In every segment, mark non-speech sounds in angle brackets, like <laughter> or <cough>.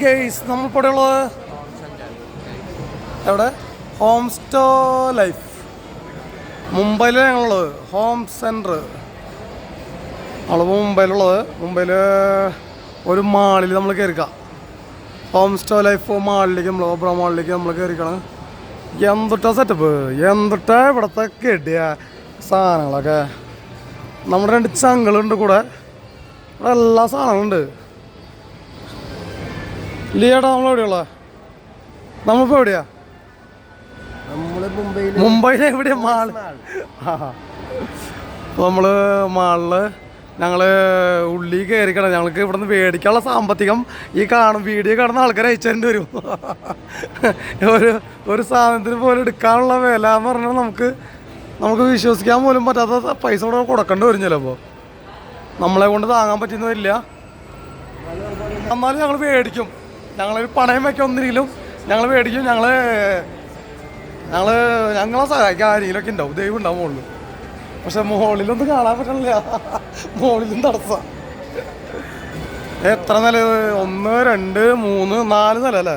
Guys നമ്മളിപ്പോൾ ഉള്ളത് എവിടെ? ഹോം സ്റ്റോ ലൈഫ് മുംബൈയിലാണ് ഞങ്ങളുള്ളത് ഹോം സെന്റർ നമ്മളിപ്പോൾ മുംബൈയിലുള്ളത്. മുംബൈയിൽ ഒരു മാളിൽ നമ്മൾ കയറിക്കാം ഹോം സ്റ്റോ ലൈഫ് മാളിലേക്ക് നമ്മൾ ഓബ്ര മാളിലേക്ക് നമ്മൾ കയറിക്കണം എന്തുട്ടാ സെറ്റപ്പ് എന്തുട്ടാ ഇവിടുത്തെ കെട്ടിയ സാധനങ്ങളൊക്കെ? നമ്മുടെ രണ്ട് ചങ്ങളുണ്ട് കൂടെ. ഇവിടെ എല്ലാ സാധനങ്ങളുണ്ട് ലിയേട്ടാ നമ്മളെവിടെയുള്ള നമ്മളിപ്പോ എവിടെയാ? മുംബൈയിലെ. എവിടെയാ? മാൾ നമ്മൾ മാളിൽ ഞങ്ങൾ ഉള്ളി കയറിക്കണം ഞങ്ങൾക്ക് ഇവിടുന്ന് മേടിക്കാനുള്ള സാമ്പത്തികം ഈ കാണും വീഡിയോ കാണുന്ന ആൾക്കാരെ അയച്ചേണ്ടി വരും. ഒരു ഒരു സാധനത്തിന് പോലും എടുക്കാനുള്ള വില എന്ന് പറഞ്ഞാൽ നമുക്ക് നമുക്ക് വിശ്വസിക്കാൻ പോലും പറ്റാത്ത പൈസ കൂടെ കൊടുക്കേണ്ടി വരും ചിലപ്പോൾ നമ്മളെ കൊണ്ട് താങ്ങാൻ പറ്റുന്നതില്ല. എന്നാലും ഞങ്ങൾ മേടിക്കും. ഞങ്ങളൊരു പണയം വെക്കാൻ ഒന്നിരിക്കലും ഞങ്ങൾ മേടിക്കും ഞങ്ങൾ ഞങ്ങൾ ഞങ്ങളെ സഹായിക്കാൻ ആരെങ്കിലുമൊക്കെ ഉണ്ടാവും ദൈവം ഉണ്ടാവും മുകളിൽ പക്ഷെ മുകളിലൊന്നും കാണാൻ പറ്റണില്ല. മുകളിലും തടസ്സം. എത്ര നില? ഒന്ന് രണ്ട് മൂന്ന് നാല് നില അല്ലേ?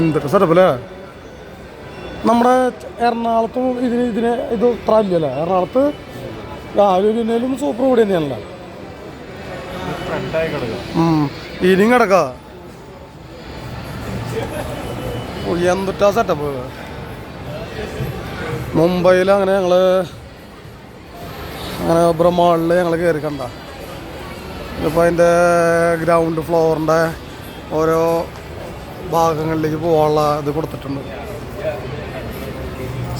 എന്തൊക്കെ സെറ്റപ്പല്ലേ നമ്മുടെ എറണാകുളത്തും ഇതിന് ഇതിന് ഇത് ഇത്ര ഇല്ലല്ലേ എറണാകുളത്ത് രാവിലെ സൂപ്പർ കൂടി തന്നെയാണല്ലോ. ഇനിയും കിടക്കാ. എന്തുട്ടാ സെറ്റപ്പ് മുംബൈയിൽ അങ്ങനെ ഞങ്ങൾ അങ്ങനെ ബ്രഹ്മാളിൽ ഞങ്ങൾ കയറി കണ്ട. ഇപ്പോൾ അതിന്റെ ഗ്രൗണ്ട് ഫ്ലോറിന്റെ ഓരോ ഭാഗങ്ങളിലേക്ക് പോകാനുള്ള ഇത് കൊടുത്തിട്ടുണ്ട്.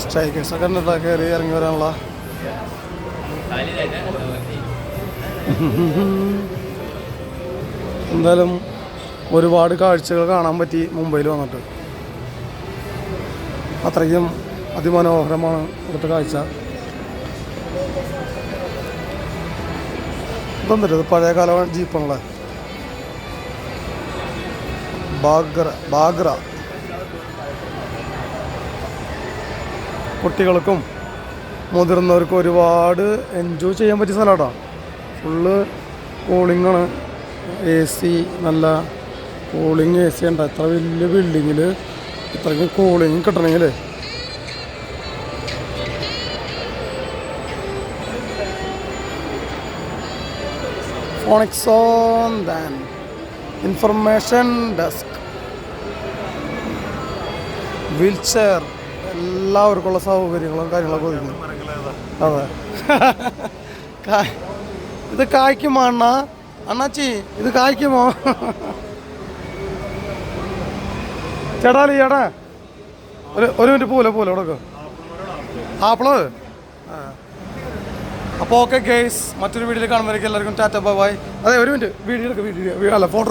സ്ട്രൈക്കേഴ്സൊക്കെ ഉണ്ട് കയറി ഇറങ്ങി വരാനുള്ള. എന്തായാലും ഒരുപാട് കാഴ്ചകൾ കാണാൻ പറ്റി മുംബൈയിൽ വന്നിട്ട്. അത്രയ്ക്കും അതിമനോഹരമാണ് ഇവിടുത്തെ കാഴ്ച. ഇതൊന്നുമില്ല ഇത് പഴയ കാല ജീപ്പാണല്ലേ ബാഗ്ര ബാഗ്ര. കുട്ടികൾക്കും മുതിർന്നവർക്കും ഒരുപാട് എൻജോയ് ചെയ്യാൻ പറ്റിയ സ്ഥലമാണ് ഫുള്ള് കൂളിങ്ങാണ് എ സി നല്ല കൂളിങ് എ സി ഉണ്ട്. എത്ര വലിയ ബിൽഡിങ്ങിൽ ഇത്രയ്ക്കും കൂളിങ് കിട്ടണമെങ്കിൽ. ഫോണിക്സോൺ ദാൻ ഇൻഫർമേഷൻ ഡെസ്ക് വീൽ ചെയർ എല്ലാവർക്കുള്ള സൗകര്യങ്ങളും കാര്യങ്ങളൊക്കെ ഒരുക്കുന്നു. അതെ. <laughs> ഇത് കായ്ക്കുമാണ് അണ്ണാച്ചി ഇത് കായ്ക്കുമോ? ചേട്ടാ ചേട്ടാ ഒരു ഒരു മിനിറ്റ് പോലെ പോലെ ഇവിടെ ആപ്പിൾ? അപ്പോൾ ഓക്കെ ഗേസ് മറ്റൊരു വീഡിയോയിൽ കാണുമ്പോഴേക്കും എല്ലാവർക്കും ടാറ്റ ബൈ ബൈ. അതെ ഒരു മിനിറ്റ്. വീഡിയോ എടുക്കുക വീഡിയോ അല്ല ഫോട്ടോ